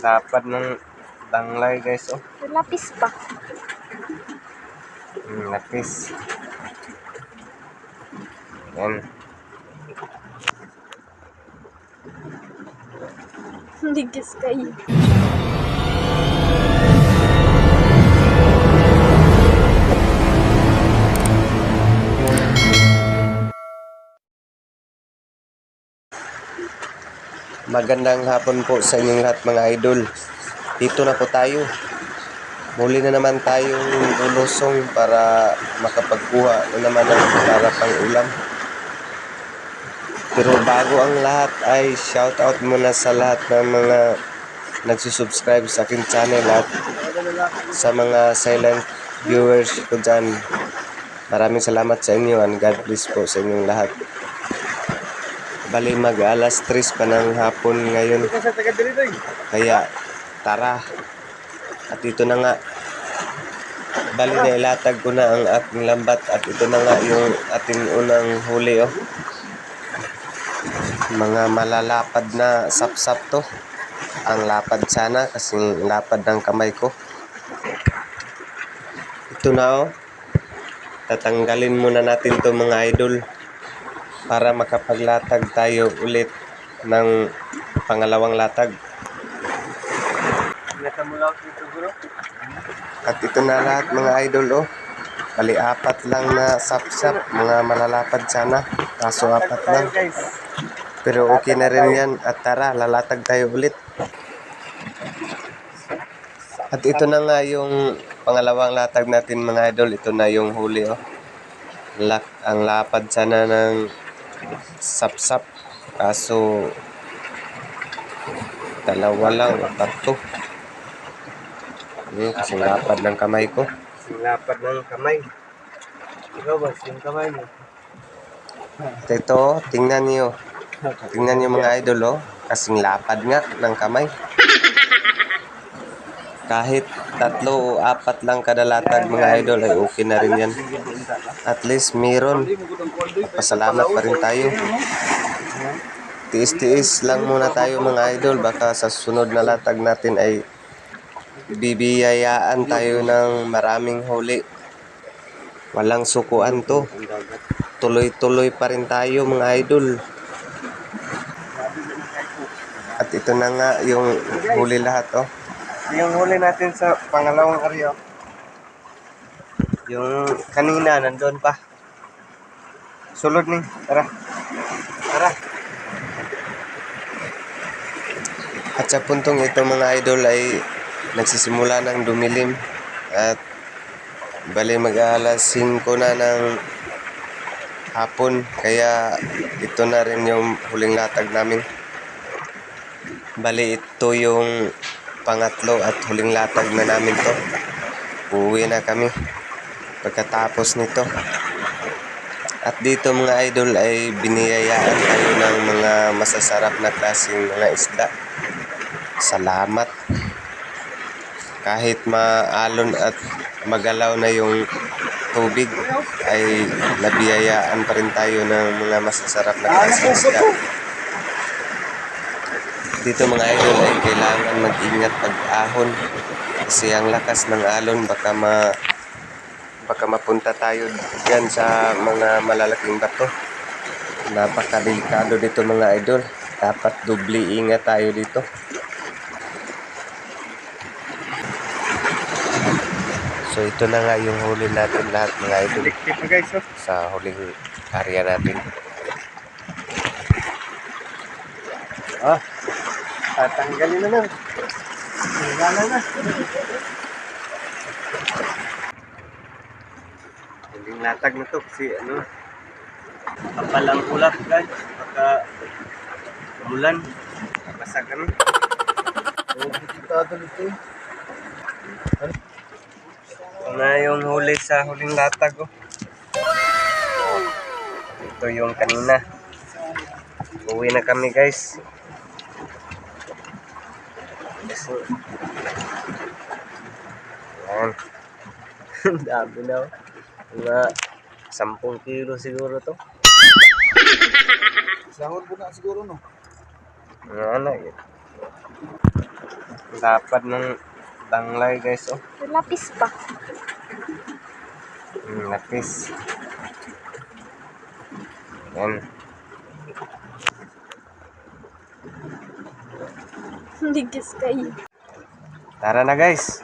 Dapat ng danglay guys oh. Lapis pa. Hmm, lapis. Yan. Hindi guess kayo. Magandang hapon po sa inyong lahat mga idol. Dito na po tayo. Muli na naman tayong lulusong para makapagkuha na naman ng para pang ulam. Pero bago ang lahat ay shout out muna sa lahat ng mga nagsusubscribe sa aking channel at sa mga silent viewers ko dyan. Maraming salamat sa inyo and God bless po sa inyong lahat. Bali mag alas 3 pa ng hapon ngayon. Kaya tara. At ito na nga. Bali na ilatag ko na ang aking lambat at ito na nga yung ating unang huli oh. Mga malalapad na sapsap to. Ang lapad sana kasi lapad ng kamay ko. Ito na oh. Tatanggalin muna natin to mga idol para makapaglatag tayo ulit ng pangalawang latag. At ito na lahat mga idol oh. Bali apat lang na sapsap, mga malalapad sana. Kaso apat lang. Pero okay na rin yan. At tara, lalatag tayo ulit. At ito na nga yung pangalawang latag natin mga idol. Ito na yung huli oh. Lak, ang lapad sana ng sapsap. Kaso dalawa lang o tatlo. Yun, kasi lapad ng kamay ko. Lapad ng kamay. Ikaw ba, yung kamay mo? Ito, tingnan niyo. Tingnan niyo mga idol, oh. Kasing lapad nga ng kamay. Kahit tatlo o apat lang kada latag mga idol ay okay na rin yan. At least meron. Pasalamat pa rin tayo. Tiis-tiis lang muna tayo mga idol. Baka sa sunod na latag natin ay bibiyayaan tayo ng maraming huli. Walang sukuan to. Tuloy-tuloy pa rin tayo mga idol. At ito na nga yung huli lahat oh. Yung huli natin sa pangalawang area. Yung kanina, nandun pa. Sulod ni. Tara. Tara. At sa puntong ito mga idol ay nagsisimula ng dumilim at bali mag alas 5 na ng hapon kaya ito na rin yung huling latag namin. Bali ito yung pangatlo at huling latag na namin to. Uwi na kami pagkatapos nito. At dito mga idol ay biniyayaan tayo ng mga masasarap na klaseng mga isda. Salamat. Kahit maalon at magalaw na yung tubig ay nabiyayaan pa rin tayo ng mga masasarap na klaseng isda. Dito mga idol ay kailangan mag-ingat pag-ahon kasi ang lakas ng alon baka ma baka mapunta tayo diyan sa mga malalaking bato. Napakadelikado dito mga idol. Dapat dubli ingat tayo dito. So ito na nga yung huli natin lahat mga idol sa huling area natin. Ah. Tatanggalin na lang. Wala na. Huling latag na to kasi ano, kapalang ulap guys. Baka umulan. Kita dito. Ito na yung huli sa huling latag oh. Ito yung kanina. Uwi na kami guys. So, yan. Ang Dami na. oh. Mga 10 kilo siguro to. Sahod po na siguro no. Mga anak. Lapad ng danglay guys oh. Lapis pa. Hmm, lapis. Yan. Nigis kayo. Tara na guys.